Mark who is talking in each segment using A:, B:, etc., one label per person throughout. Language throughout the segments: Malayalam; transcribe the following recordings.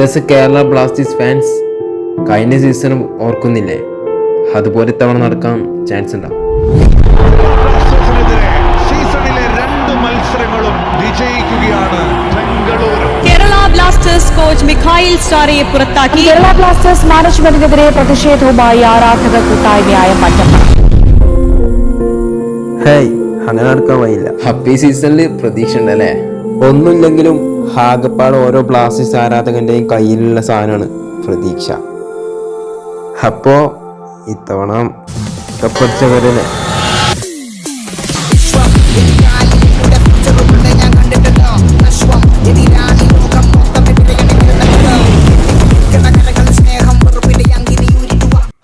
A: ബ്രദേഴ്സ് കേരള ബ്ലാസ്റ്റേഴ്സ് ഫാൻസ് കഴിഞ്ഞ സീസണും ഓർക്കുന്നില്ലേ? അതുപോലെ തവണ നടക്കാൻ ചാൻസ് ഉണ്ടാവും
B: സീസണിലെ രണ്ട് മത്സരങ്ങളും വിജയിക്കുകയാണ് Bengaluru.
C: Kerala blasters coach Mikael സ്റ്റാറയെ പുറത്താക്കി.
D: കേരള ബ്ലാസ്റ്റേഴ്സ് മാനേജ്മെന്റിനെതിരെ പ്രതിഷേധവുമായി ആരാധക കൂട്ടായ്മയായ മറ്റം.
E: ഹേയ് അങ്ങനെ നടക്കാൻ വയ്യില്ല
A: ഹാപ്പി സീസണിൽ പ്രതീക്ഷ ഉണ്ടല്ലേ?
E: ഒന്നുമില്ലെങ്കിലും ആകപ്പാട് ഓരോ ബ്ലാസ്റ്റേഴ്സ് ആരാധകന്റെയും കയ്യിലുള്ള സാധനമാണ്. പ്രതീക്ഷ. അപ്പോ ഇത്തവണ കപ്പടിച്ചവരല്ലേ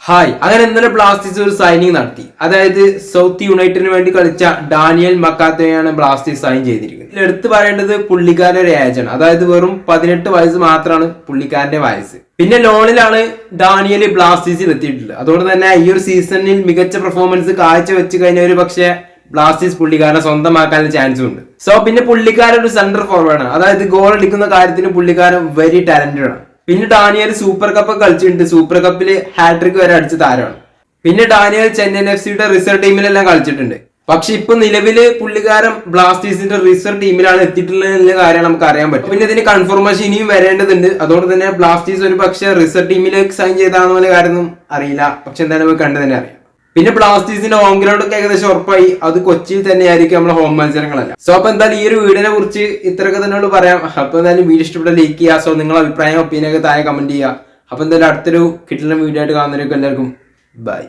F: ഹായ്. അങ്ങനെ ഇന്നലെ ബ്ലാസ്റ്റേഴ്സ് ഒരു സൈനിങ് നടത്തി. അതായത് സൗത്ത് യുണൈറ്റഡിന് വേണ്ടി കളിച്ച ഡാനിയൽ മക്കാത്തയാണ് ബ്ലാസ്റ്റേഴ്സ് സൈൻ ചെയ്തിരിക്കുന്നത്. ഇതിൽ എടുത്തു പറയേണ്ടത് പുള്ളിക്കാരന്റെ ഒരു ഏജാണ് അതായത് വെറും പതിനെട്ട് വയസ്സ് മാത്രമാണ് പുള്ളിക്കാരന്റെ വയസ്സ്. പിന്നെ ലോണിലാണ് ഡാനിയൽ ബ്ലാസ്റ്റേഴ്സിൽ എത്തിയിട്ടുള്ളത്. അതുകൊണ്ട് തന്നെ ഈ ഒരു സീസണിൽ മികച്ച പെർഫോമൻസ് കാഴ്ച വെച്ച് കഴിഞ്ഞ ഒരു പക്ഷേ ബ്ലാസ്റ്റേഴ്സ് പുള്ളിക്കാരനെ സ്വന്തമാക്കാനുള്ള ചാൻസും ഉണ്ട്. സോ പിന്നെ പുള്ളിക്കാരൻ ഒരു സെന്റർ ഫോർവേഡാണ് അതായത് ഗോൾ അടിക്കുന്ന കാര്യത്തിന് പുള്ളിക്കാരൻ വെരി ടാലന്റഡ് ആണ്. പിന്നെ ഡാനിയൽ സൂപ്പർ കപ്പ് കളിച്ചിട്ടുണ്ട്. സൂപ്പർ കപ്പിൽ ഹാട്രിക് വരെ അടിച്ച താരമാണ്. പിന്നെ ഡാനിയൽ ചെന്നൈയിൻ എഫ് സിയുടെ റിസർവ് ടീമിലെല്ലാം കളിച്ചിട്ടുണ്ട്. പക്ഷെ ഇപ്പൊ നിലവിൽ പുള്ളിക്കാരൻ ബ്ലാസ്റ്റേഴ്സിന്റെ റിസർവ് ടീമിലാണ് എത്തിയിട്ടുള്ളത് കാര്യം നമുക്ക് അറിയാൻ പറ്റും. പിന്നെ ഇതിന് കൺഫർമേഷൻ ഇനിയും വരേണ്ടതുണ്ട്. അതുകൊണ്ട് തന്നെ ബ്ലാസ്റ്റേഴ്സ് ഒരു പക്ഷേ റിസർവ് ടീമിലേക്ക് സൈൻ ചെയ്താണെന്നുള്ള കാര്യമൊന്നും അറിയില്ല. പക്ഷെ എന്തായാലും കണ്ടു തന്നെ അറിയാം. പിന്നെ ബ്ലാസ്റ്റേഴ്സിന്റെ ഹോം ഗ്രൗണ്ട് ഒക്കെ ഏകദേശം ഉറപ്പായി. അത് കൊച്ചിയിൽ തന്നെയായിരിക്കും നമ്മുടെ ഹോം മത്സരങ്ങളെല്ലാം. സോ അപ്പൊ എന്തായാലും ഈ ഒരു വീടിനെ കുറിച്ച് ഇത്രയൊക്കെ തന്നെയുള്ളൂ പറയാം. അപ്പൊ എന്തായാലും വീഡിയോ ഇഷ്ടപ്പെട്ട ലൈക്ക് ചെയ്യുക. സോ നിങ്ങളുടെ അഭിപ്രായം ഒപ്പീനിയൊക്കെ താഴെ കമന്റ് ചെയ്യുക. അപ്പൊ എന്തായാലും അടുത്തൊരു കിട്ടുന്ന വീഡിയോ ആയിട്ട് കാണുന്നവരൊക്കെ എല്ലാവർക്കും ബൈ